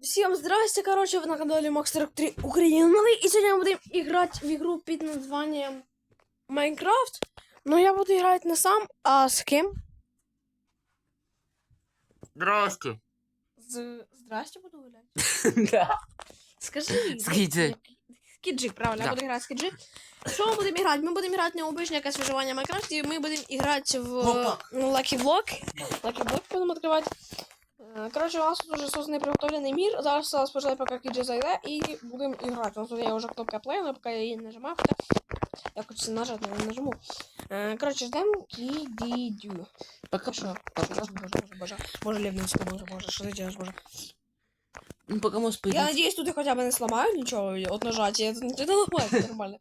Всем здрасте, короче, вы на канале Max 43 Украина. И сегодня мы будем играть в игру под названием Майнкрафт. Но я буду играть не сам, а с кем? Здрасте. З... Здрасте буду гулять. Да. Скажи. З Кіджи. З Кіджи, правильно, я Да. буду играть с Кіджи. Що ми будемо грати? Ми будемо грати необычне якесь виживання в Майнкрафті. Ми будемо грати в Опа. ну, Lucky Block. Lucky Block будемо відкривати. Е, Коротше, у нас тут уже созданий приготовлений мір. Зараз осталось пожалуй, поки Кіджи зайде, і будемо грати. У нас тут є вже кнопка play, але поки я її не нажимав, хоча я хочу це нажати, але не нажму. Е, Коротше, ждемо Кідідю. Пока Що? Пока. Боже, боже, боже. Боже, Левнинська, боже, боже, що ти делаешь, боже. Ну, пока мы Я надеюсь, тут я хотя бы не сломаю ничего от нажатия. Это, это нормально, нормально.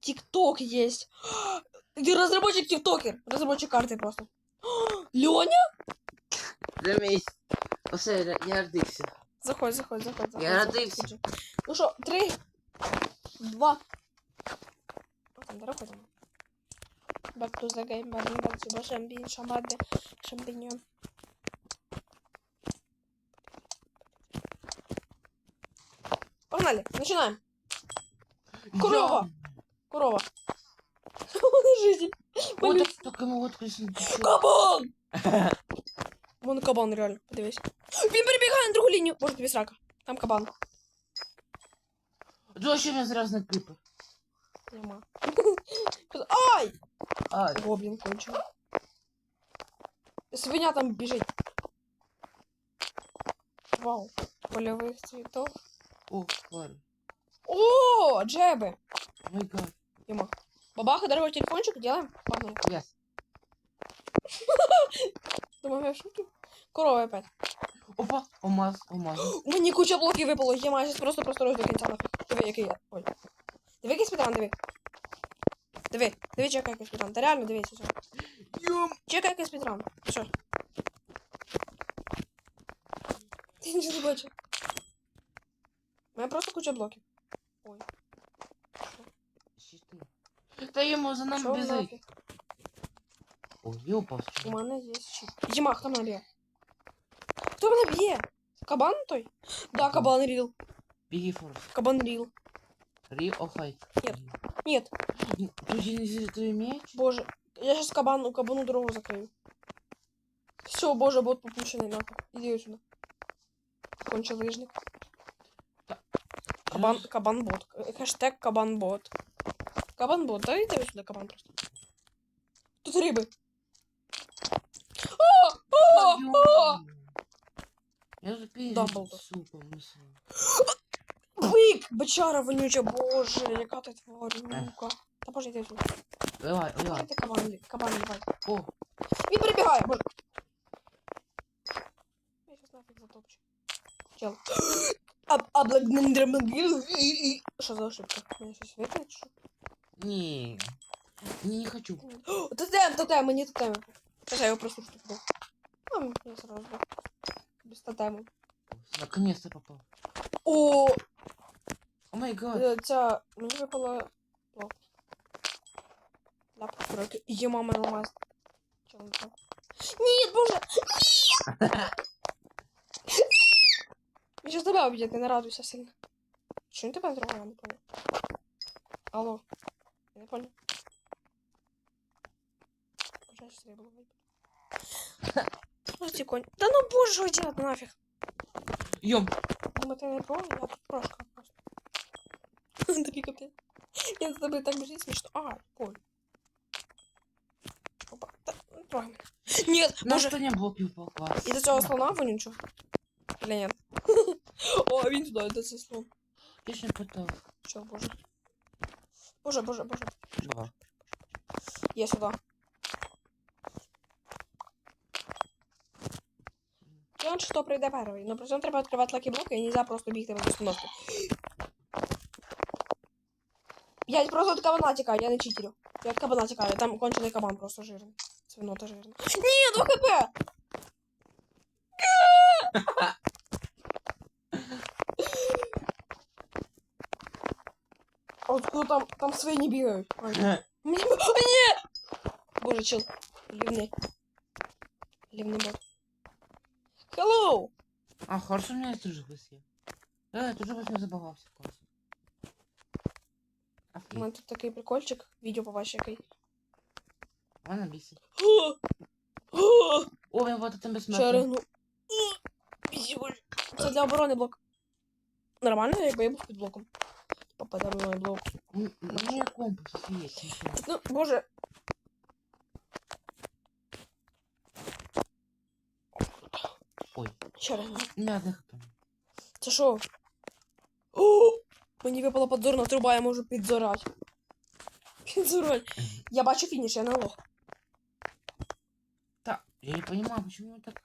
Тикток есть. Ты разработчик тиктокер. Разработчик карты просто. Леня? Дивись. Оце, я родився. Заходь, заходь, заходь, заходь. Я родився. Ну что, три, два. О, там дорога там. Back to the шампинь, шамаде, шампиньон. Погнали, начинаем. Корова. Корова. Вон жизнь. Вот так, ему вот. Кабан! Вон кабан, реально, подивись. Він перебігає на другу лінію. Боже, тобі срака. Там кабан. Да вообще меня разные клипы. Нема. Ай! Ай. Гоблін кончив. Свиня там біжить. Вау. Польових цвітов. О, ладно. О, джеби. Май гад. Нема. Бабаха, дорогой телефончик, делаем? Погнали. Yes. Думаю, шутки. Корова опять. Опа, алмаз, алмаз. Мені куча блоків випало. Я майже просто просто до кінця. Диви, який я. Ой. Диви, який спідран, диви. Диви, диви, чекай, який спідран. Та реально дивись. Все. Йом. Чекай, який спідран. Що? Ти нічого не бачив. У мене просто куча блоків. Ой. Да ему за нами бежит. нафіг? Ой, я упал. У мене є щит. Діма, хто мене б'є? Хто мене б'є? Кабан той? Да, кабан ріл. Беги, Форс. Кабан ріл. Ри, охай. Нет. Нет, Тут не золотой меч. боже. Я сейчас кабану, кабану дорогу закрою. Все, боже, бот попущенный нахуй. Иди сюда. Кончил лыжник. Кабан, кабан бот. Э, Хэштег кабан бот. Кабан бот, да иди сюда, кабан просто. Тут рыбы. Дамблдор. супом несу. Бик! Бочара вонюча, боже, яка ти тварюка. Та боже, іди сюди. Давай, Боже, давай. ти кабан, лі- кабан давай. О, Він перебігає, боже. Я щас нафіг затопчу. Чел. Аб, аблагнендрамагил. Що за ошибка? Мені щось виклик, що? не. Не, не хочу. О, Тотем, тотем, мені тотем. Сейчас я його просто штукну. А, я сразу. Без тотему. Наконец-то попал. О, О май гад. е, ця, мені випала... Лап. Лапка тройки. Є мама алмаз. Чого не так? Ні, боже! Ні! Він щас тебе об'єдне, не радуйся сильно. Чого він тебе не трогає, я не понял. Алло. Я не понял. Боже, що треба було вибити. Ось ці конь. Да ну боже, що делать нафіг. Йом. Думаю, ти не про, я тут прошка просто. Тобі капець. Я з тобою так біжить смішно. А, поль. Опа, та, не трогай мене. Ні, На боже. что не блоків упал класс. І до цього слона вонючого? Или ні? О, він туди, де цей слон. Я ж не питав. Що, боже. Боже, боже, боже. Два. Я сюди. он що прийде перший. Ну, при цьому треба відкривати лакі-блоки і нельзя просто бігти без установки. Я просто від кабана тікаю, я не читерю. Я від кабана тікаю, там кончений кабан просто жирний. Свинота жирна. Ні, 2 хп! А от куди там, там свині бігають. Ай. Мені... О, ні! Боже, чел. Лівний. Лівний бот. Hello! А, хорошо, у меня тоже есть. Е, тут же не забагався клас. У Офігеть. мене тут такий прикольчик. Відео побачиш який. Вона бісить. О, О, він вот там Ще безсмертний. ригну. Це для оборони блок. Нормально, якби я був під блоком. Попаде оборони блок. М, Мені компас, офігеть. нічого. Ну, боже. Ще раз. Не, не. Це що? О! Мені випала подзорна труба, я можу підзорати. Підзорать. Я бачу фініш, я на лох. Так, я не понимаю, почему так.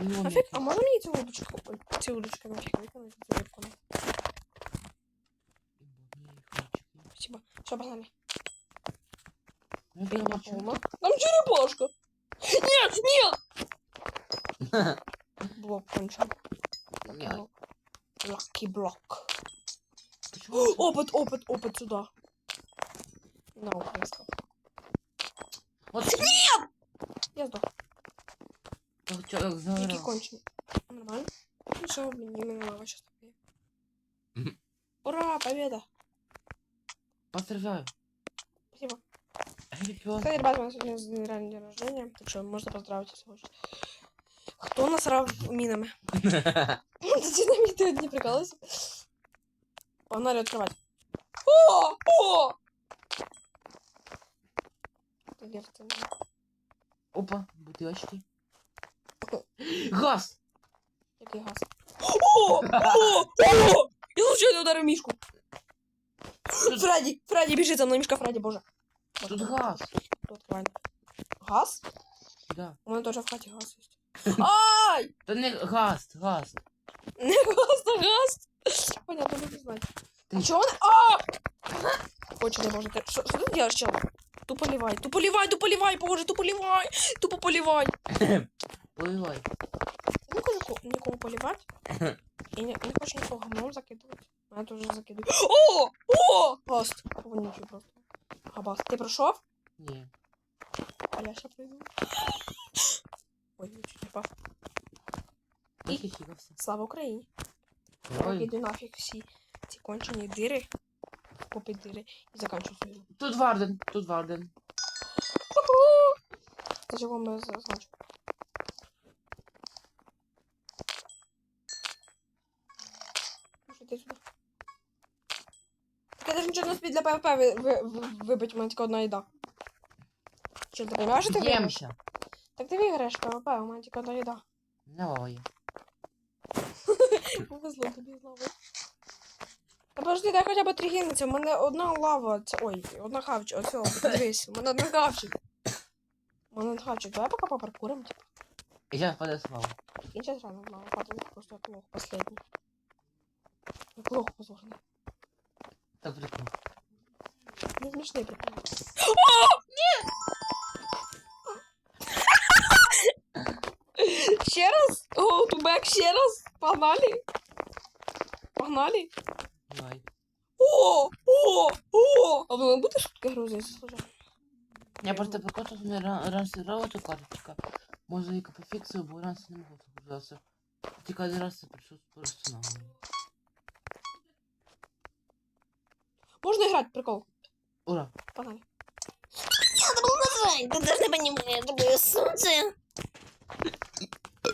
Не Нафиг, а можно мне эти удочки? Эти удочки нафиг выкинуть? Спасибо. Все, погнали. Ну, я Там черепашка. Нет, нет! Блок кончен. Нет. Лаки блок. Почему? Опыт, опыт, опыт сюда. На опыт. Вот Я сдох. Який заорал. кончений. Нормально. Ну что, блин, именно лава сейчас. Ура, победа. Поздравляю. Спасибо. Кстати, ребята, у нас сегодня день рождения, так что можно поздравить, если хочешь. Кто насрал минами? Это динамиты одни прикалывайся. Погнали открывать. О! О! Это лев, это не- Опа, бутылочки. Газ! Який газ? О! О! О! Я случайно ударив мішку. Фредді, Фредді, біжи за мною, мішка Фредді, боже. Тут газ. Тут открывай. Газ? Да. У мене теж в хаті газ є. Ай! Та не гаст, гаст. Не просто гаст. Понятно, не знать. Ты... А чё он? А! Очень не может. Что ты делаешь, чел? Тупо ливай, тупо ливай, тупо ливай, боже, тупо ливай, тупо поливай. Поливай. Не хочу никому поливать. И не, не хочу никого говном закидывать. Я тоже закидываю. О! О! Гаст. О, просто. Абас, ты прошел? Нет. А я сейчас приду. І- Слава Україні. Ой. Іди нафіг всі ці кончені дири. Попить дири і заканчую. Тут Варден, тут Варден. Чого ми? Може, йди сюди. Так я нічого не для ПВП ви, ви, ви, вибити, у мене тільки одна їда. Що, ти що ти виграєш? Емся. Так ти виграєш ПВП, у мене тільки одна їда. Давай. Повезло тобі з лавою. Та подожди, дай хоча б три гениці, у мене одна лава, це, ой, одна хавчик, оцього, дивись, у мене один хавчик. У мене один хавчик, давай поки попаркурим, типа. Я подослал. Я сейчас рано в лаву падаю, просто как лох последний. Как лох позорный. Так прикол. Не смешные приколы. Ще раз? Go to back ще раз? Погнали? Погнали? Давай. О! О! О! А ви будете шутки грузити, слушай? Я просто пока тут мне раньше эту карточка. Можно и пофиксию, бо раньше не могу загружаться. Тільки один раз це прийшов просто на Можно играть, прикол. Ура! Погнали. Надо было назвать, ты даже не понимаешь, это было солнце.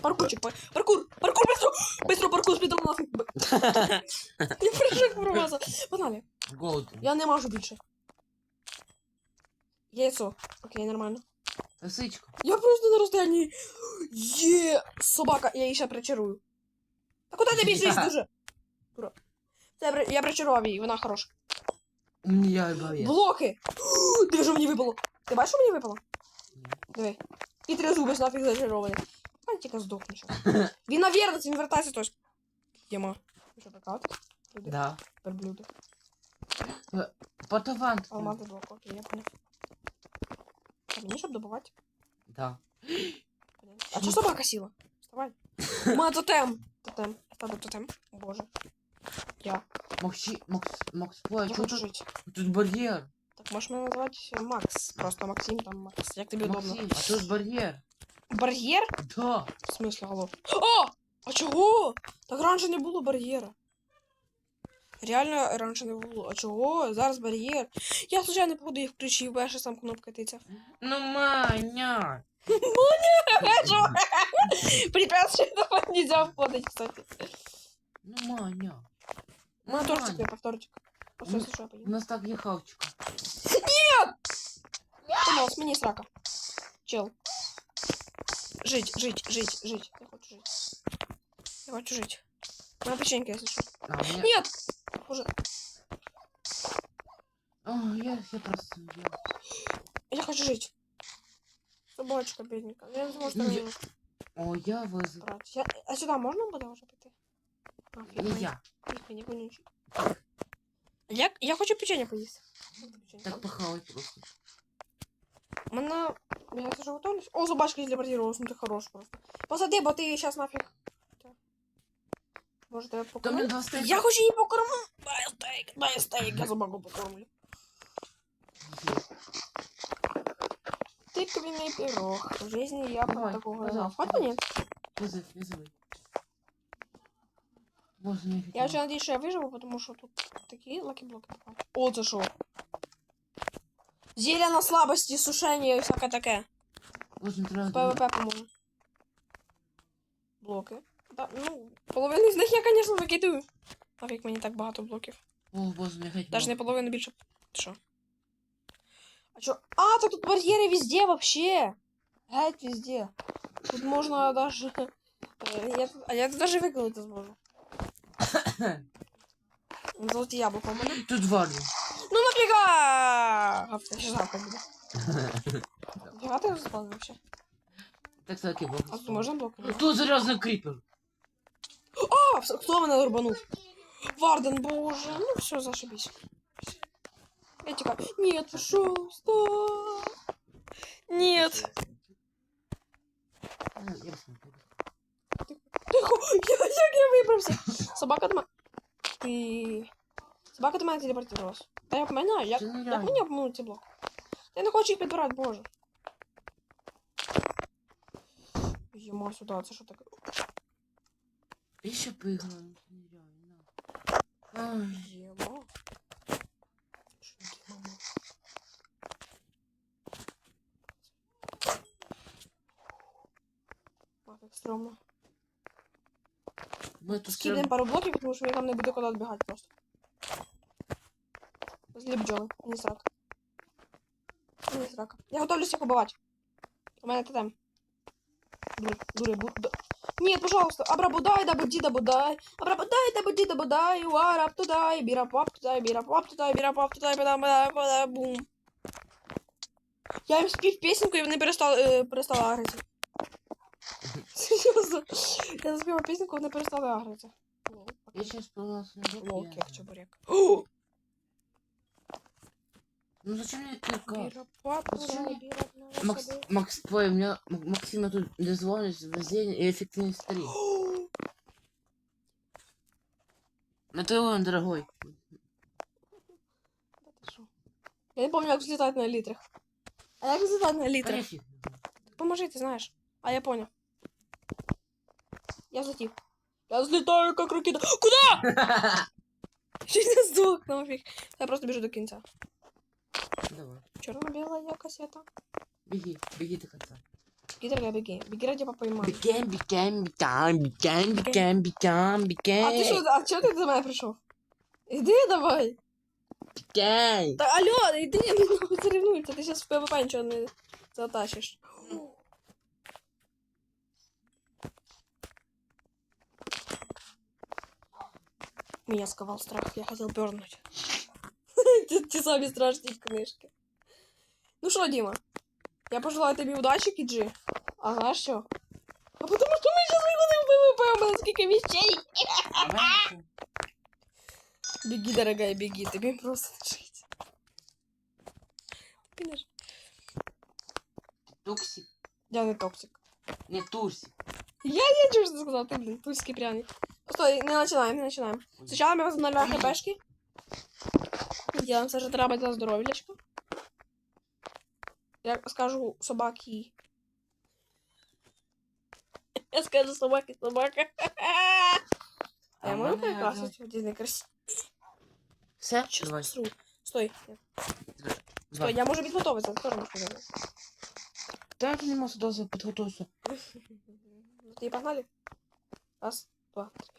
Паркурчик, пар- паркур, паркур, быстро! Быстро паркур, спидом нафиг. Я прыжок промазав. Погнали. Голд. Я не можу більше. Яйцо. Окей, нормально. Лисичка. Я просто на розстоянні. Є! Собака, я її ще причарую. Та куди ти біжиш дуже? Дура. Це я, при- я причарував її, вона хороша. У мене я боєць. Блоки! Диви, що мені випало. Ти бачиш, що мені випало? Диви. І три зуби ж нафіг зачаровані. А тільки здохне ще. Він навірно, він вертається тож. Єма. Ви що, прикалуєтесь? Люди, Да. верблюди. Портавант. Алмазний блок, окей, я понял. А мені щоб добувати? Да. А чого собака сіла? Вставай. У мене тотем. Тотем. Тебе тотем. О, Боже. Я. Максі... Макс... Макс... Ой, Я чого хочу тут? жити. Тут бар'єр. Так можеш мене назвати Макс. Просто Максим, там Макс. Як тобі удобно. Максим, а тут бар'єр. Бар'єр? Да. В смысле, алло? О! А чого? Так раніше не було бар'єра. Реально раніше не було. А чого? Зараз бар'єр. Я случайно походу їх включив, бо я ще сам кнопка тицяв. Ну, Маня! Що? Препятствие давай нельзя входить, кстати. Ну, Маня. Я повторчик. Если что, У нас так є хавчика. Томас, мені срака. Чел. Жить, жить, жить, жить. Я хочу жить. Я хочу жить. Моя печенька, если что. А, у меня... Нет! Уже. О, я, я просто... Я... Я хочу жить. Собачка, бедненькая. Я не знаю, что Ну, мне я- О, я вызов. брать. Я... А сюда можно буде уже пойти? А, фиг Не мені. я. Фиг мені, вонючий. Я, я хочу печенье поїсти. Печенье. Так похавать просто. Мене... Я вже готовлюсь. О, собачка телепортировалась, ну ти хорош просто. Посади, бо ти зараз нафіг. Може тебе Там мне покормити? два стейка. Я хочу її покормити. Дай стейк, дай стейк, я собаку покормлю. Тыквенный пирог. В жизни я про Давай, такого не знал. пожалуйста. Хоть нет. Вызов, вызывай. Боже, не Я очень надеюсь, что я выживу, потому что тут такие лаки-блоки попали. О, це що? Зелье на слабости, сушение и всякое такое. Боже, не треба. ПВП, по-моему. Блоки. Да, ну, половину з них я, конечно, викидаю. Нафіг мені так багато блоків. О, боже, не хоть. Даже не половину більше. Ти Що? А чё? А, так тут барьеры везде вообще. Геть везде. Тут можно даже... э, Я, тут- а я тут даже выколоть зможу. Золоті яблука у мене. Тут варю. ну нафига! А, я завтра буду. Нафига ти розпал вообще? Так, так, я блок. А тут можна блоки? Тут заряженный крипер. А, хто мене рубанув? Варден, боже, ну все, зашибись. Я тікаю. Нет, пожалуйста. Нет. А, Я. Тихо, я, як я вибрався? Собака до мене. Ти... Собака до мене телепортувалась. Та я пам'ятаю, як, Це як нереально. мені обманути ці блоки? Я не хочу їх підбирати, боже. Йому сюди, це що таке? Еще поиграем. это нереально. Ай, Єма. Що таке, мама? А, як стрьомно. Мы тут Скидаємо всё- пару блоків, тому що мені там не буде куди відбігати просто. для бджоли. Не срак. Не срак. Я готовлюсь их побывать. У меня это там. Дури, Нет, пожалуйста. Абрабудай, да буди, да будай. Абрабудай, да буди, да будай. Уарап туда, и бирапап туда, и бирапап туда, и бирапап туда, и бирапап бум. Я им спив песенку, и вони перестали, э, перестали агрити. Серйозно. Я заспівав пісеньку, вони перестал агрити. Я сейчас спала с Лок, як чебурек. О! Ну зачем мне кирка? Бирапап Зачем тудай, мне- бирап на Макс, собі. Макс, твой, у меня М- Максима тут дозвонишь, везение и эффективный стрим. О! Это он, дорогой. Да ти що? Я не помню, як взлітати на літрах. А як взлітати на літрах? Поехали. Поможи, ти знаєш. А я понял. Я взлетів. Я взлетаю, как ракета. Куда? Чуть не здох, нафіг. Я просто біжу до кінця. Давай. Чорно-біла кассета. Беги, беги до конца. Біги, дорогая, біги. Біги раді папа і мами. Бегаем, бегаем, бегаем, бегаем, бегаем, бегаем, А ти що, бегаем, а чого ти до мене прийшов? Іди давай. бегаем. Та алло, іди, ну соревнуйся, ти зараз в ПВП нічого не затащиш. Меня сковал страх, я хотел пернуть. Те те самі страшні книжки. Ну що, Діма? Я пожелаю тобі удачі, Кіджі. А знаєш що? А потому що ми зараз виходимо в ПВП, у мене скільки вещей. Давай, Беги, дорогая, беги, тобі просто не жить. Підеш. Туксик. Я не токсик. Не турсик. Я чего что сказал, ты, блин, тульский пряник. Стой, не начинаем, не начинаем. Сначала мы возобновляем хпшки. Делаем все, что треба для здоров'ячка. Я скажу собаки. Я скажу собаки, собака. А я А могу мене прикрасить в Дізней красі? Все? Сейчас Давай. посру. Стой. Два. Стой, я можу підготовитися, ти теж можеш підготовитися. Та ти не можеш одразу підготуватися. Ну, Ти погнали? Раз, два, три.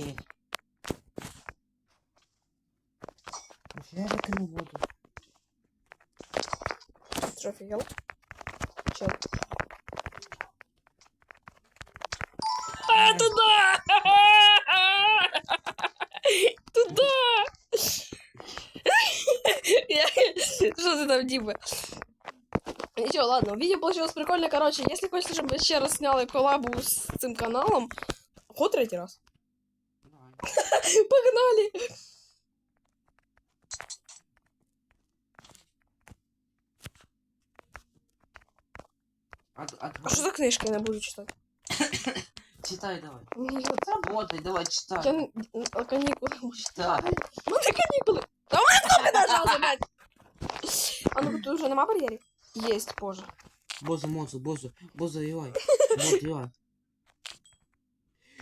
Офігеть. Офігеть, я викину воду. Офигел? Чел. А, туда! Туда! Я- Что ты там, Дима? Ничего, ладно, видео получилось прикольно. Короче, если хочешь, чтобы еще раз сняли коллабу с этим каналом, хоть третий раз. Давай. Погнали! А, а, А что за книжки я не буду читать? Читай давай. Нет, Работай, давай, читай. я н- на каникулы. Читай. Ну на каникулы. А у мене кнопки нажав забать. А ну тут уже нема бар'єрів? Есть, боже. Боже, Моза, Боже, Боже, Ілай. Боже, Ілай.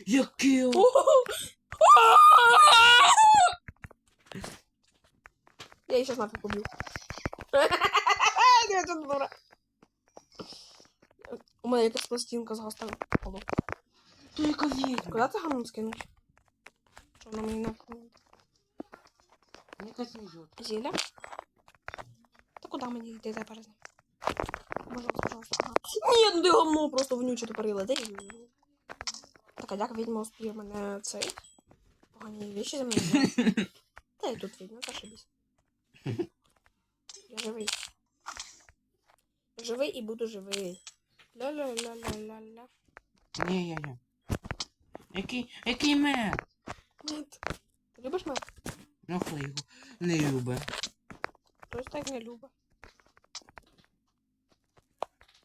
Який о- Я її сейчас нафиг убью. Я тут дура. У мене якась пластинка з гастом. Алло. Ти яка відьма. Куди ти гамон скинуть? Що вона мені накинула? Яка сніжок. Зілля? Та куди мені йти тепер? Пожалуйста, пожалуйста. Ні, ну ти говно просто внюче тупорила. Де? Так, а як відьма успіє мене цей? Погані вещі за взяти? Та й тут відьма, зашибись. Я живий. Живий і буду живий. Ля-ля-ля-ля-ля-ля. Ні, я, я. Який, який мед? Ні. Ти любиш мене? Ну хто його не любить. Хтось так не любить.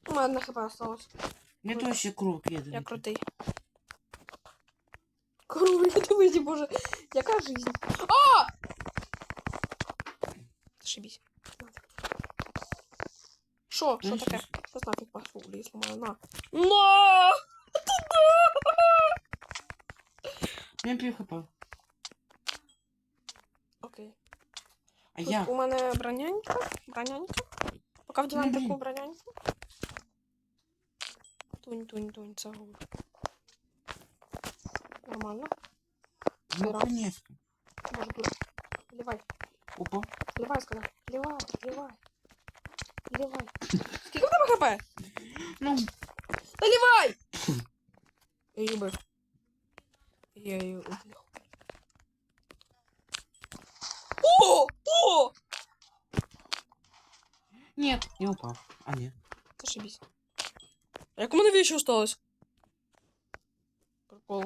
У мене одне хп осталось. Не то ще кров їде. Я крутий. Круги, дивись, боже, яка жизнь. А! Зашибись. Що? Що Ну, таке? щось. Щас нафіг пошел, ліс ламаю, на. На! Я пів хп. Окей. А Тут я. у мене бронянька. Бронянька. Поки вдіваємо Мгм. таку броняньку. Тунь, тунь, тунь, це гуд. Нормально. Ну, Раз. конечно. Боже, дура. Ливай. Опа. Ливай, сказав. Ливай, ливай. Ливай. Скільки в тебе хп? Ну, Та ливай! Я її убив. Я її убив. О! О! нет, я упав. А, ні. Зашибись. А як у мене вещи осталось? Прикол.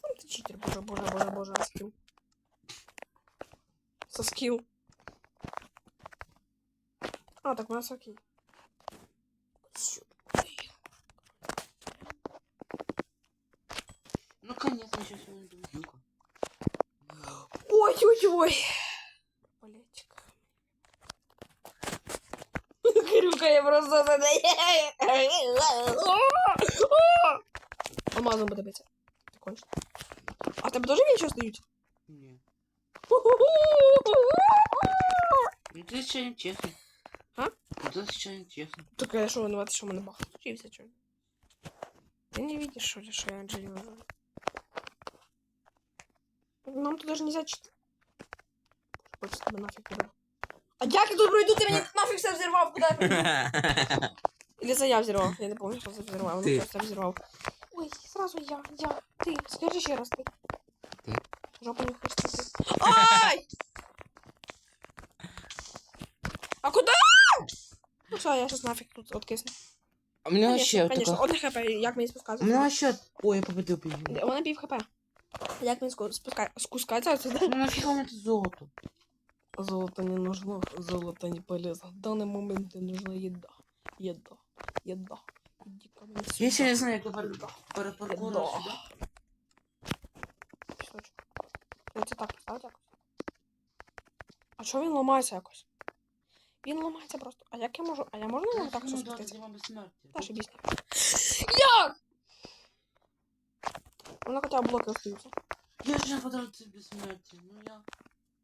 Сам ты читер, боже, боже, боже, боже, а скилл. Со скилл. А, так у нас окей. Ну, конечно, сейчас я не думаю. Ой-ой-ой. Болетик. Хрюка, я просто Алмазом буде битися. Ти кончено. А тебе теж нічого здають? Ні. Ну, це ще не А? Ну, Це ще не чесно. Так я що винувати, що в мене бах случився, чого? Ты не видишь, что ли, что я Анджелина зову? Нам тут даже нельзя читать. Хочется тебе нафиг туда. А як я тут пройду, ты меня нафиг все взорвал, куда я пройду? Или это я взорвал? Я не помню, что за взорвал. Ты. Он просто взорвал. Ой, сразу я, я, ты. Скажи еще раз, ты. Ты. Жопу не хочется ты. Ай! А куда? Ну все, я сейчас нафиг тут откисну. А мене Конечно, ще конечно. така. Одне хп, як мені У спускатися? мене ще... Ой, я победив. У мене пів хп. Як мені ску- спуска... спускатися сюди? Ну нафіга мені тут золото? Золото не нужно, золото не полезно. В данный момент мне нужна еда. Еда. Еда. Иди ко мне Я ще не знаю, як тепер перепаркурити Да. сюди. Пісочок. Ну, це так якось. А чого він ламається якось? Він ламається просто. А як я можу? А я можу на ньому так все Ну, да, спуститися? тоді вам безсмертя. Та шибись. Як? Вона хоча б блоки остаються. Я ж не потратив безсмертя, ну я...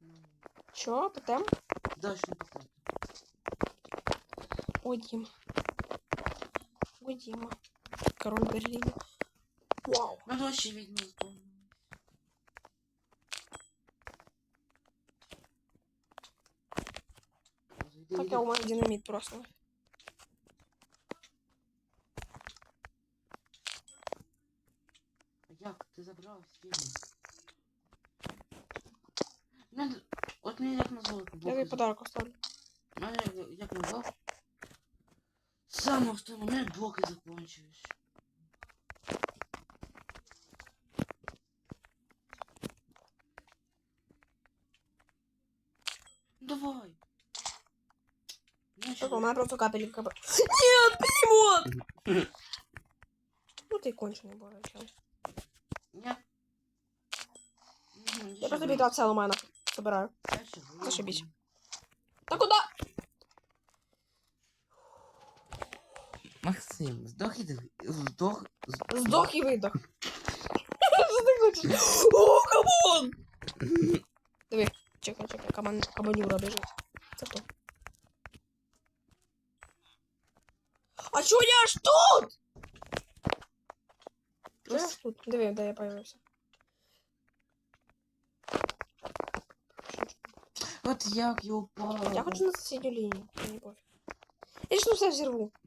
Ну, Чо, тотем? да, ще не потратив. Ой, Діма. Ой, Діма. Король Берліна. Вау. Ну, дощі відьми збомбили. Так я у мене динаміт просто. Як? Ти забрав відьму? Ну, от мені як назвали Я тобі блоки. подарок оставлю. Мене як- як назвав? Саме в той момент блоки закончились. Ну, Так, у що? мене просто капелька. Нет, бегемот! Ну ты конченый, боже, чел. Ні. Мгм, Я ще просто вийду. біда целу мене собираю. Я ще вийду. Зашибись. Та куда? Максим, здох і здох. Здох і видох. Що ти хочеш? О, камон! Диви, чекай, чекай, камон, камонюра біжить. Це А чо я ж тут? Я ж тут? Диви, де я появився. От як я упав. Я хочу на соседнюю линию. Мне пофиг. Я сейчас все взорву.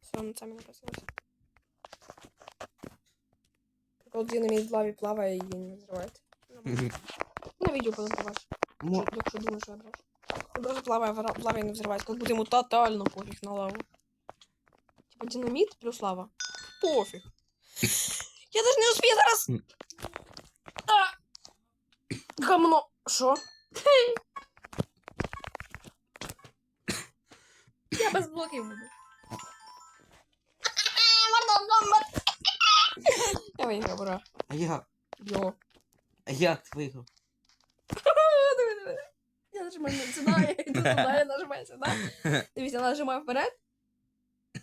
Все, он сами напросился. Вот динамит в лаве плавая и не взрывает. На видео потом побачишь. Мо- Якщо думаєш, що я браш. Просто плавая и не взрывает. Как будто ему тотально пофиг на лаву. Типа динамит плюс лава. Пофиг. Я даже не успею зараз. А! Гамно. Шо? Я без блоків буду. Я виграв, ура. А як? Йо. А як ти виграв? Диви, диви. Я нажимаю на сюди, я йду туди, я нажимаю сюди. Дивіться, я нажимаю вперед.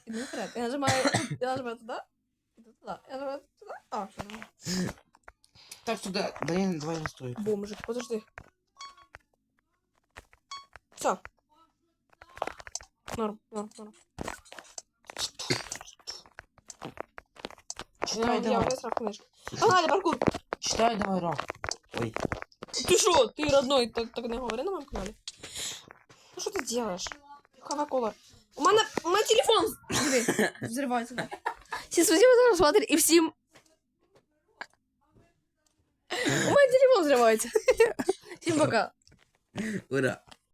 Іду вперед. Я нажимаю, я нажимаю туди. Іду туди. Я нажимаю туди. А, все нормально. Так, сюди, дай давай настрой. Бомжик, подожди. Все. Норм, норм, норм. Читай, я давай. вже срав книжку. Погнали, паркур. Читай, давай, Ра. Ой. Ти що? Ти родной, так, так не говори на моєму каналі. Ну що ти делаешь? Кока-кола. У мене, у мене телефон диви, взривається. Всім спасибо за просмотр і всім... У мене телефон взривається. Всім пока. Ура.